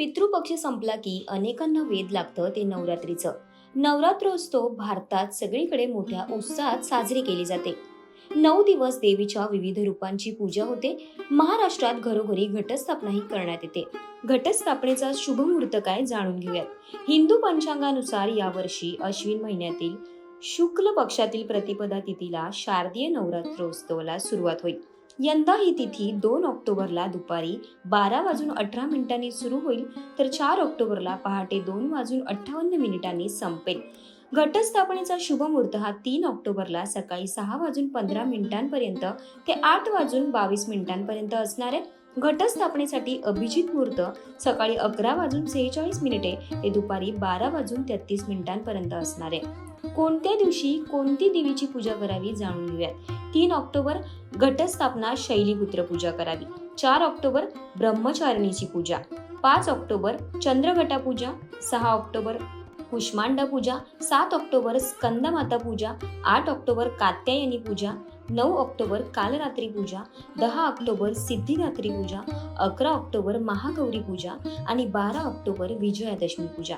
पितृपक्ष संपला की अनेकांना वेद लागतं ते नवरात्रीचं. नवरात्रोत्सव भारतात सगळीकडे मोठ्या उत्साहात साजरी केली जाते. नऊ दिवस देवीच्या विविध रूपांची पूजा होते. महाराष्ट्रात घरोघरी घटस्थापनाही करण्यात येते. घटस्थापनेचा शुभ मुहूर्त काय जाणून घेऊयात. हिंदू पंचांगानुसार यावर्षी अश्विन महिन्यातील शुक्ल पक्षातील प्रतिपदा तिथीला शारदीय नवरात्रोत्सवाला सुरुवात होईल. यंदा ही तिथी दोन ऑक्टोबरला दुपारी बारा वाजून अठरा मिनिटांनी सुरू होईल तर चार ऑक्टोबरला पहाटे दोन वाजून अठ्ठावन्न मिनिटांनी संपेल. घटस्थापनेचा शुभ मुहूर्त हा तीन ऑक्टोबरला सकाळी सहा वाजून पंधरा मिनिटांपर्यंत ते आठ वाजून बावीस मिनिटांपर्यंत असणार आहे घटस्थापनेसाठी अभिजित मुहूर्त सकाळी अकरा वाजून सेहेचाळीस मिनिटे ते दुपारी बारा वाजून तेहतीस मिनिटांपर्यंत असणार आहे. कोणत्या दिवशी कोणती देवीची पूजा करावी जाणून घेऊयात. तीन ऑक्टोबर घटस्थापना शैलीपुत्र पूजा करावी. चार ऑक्टोबर ब्रह्मचारिणीची पूजा. पाच ऑक्टोबर चंद्रघटा पूजा. सहा ऑक्टोबर कुष्मांड पूजा सात ऑक्टोबर स्कंदमाता पूजा आठ ऑक्टोबर कात्यायनी पूजा नऊ ऑक्टोबर कालरात्री पूजा दहा ऑक्टोबर सिद्धिदात्री पूजा अकरा ऑक्टोबर महागौरी पूजा आणि बारा ऑक्टोबर विजयादशमी पूजा.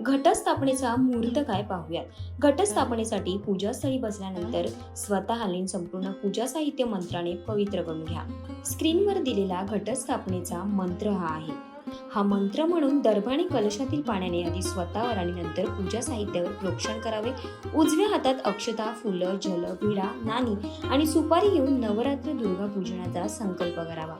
घटस्थापनेचा मुहूर्त काय पाहूयात? घटस्थापनेसाठी पूजास्थळी बसल्यानंतर स्वतः संपूर्ण पूजा साहित्य मंत्राने पवित्र करून घ्या. स्क्रीनवर दिलेला घटस्थापनेचा मंत्र हा आहे. हा मंत्र म्हणून दर्भाणी कलशातील पाण्याने आधी स्वतःवर आणि नंतर पूजा साहित्यावर प्रोक्षण करावे. उजव्या हातात अक्षता फुलं जल विडा नाणी आणि सुपारी घेऊन नवरात्र दुर्गा पूजनाचा संकल्प करावा.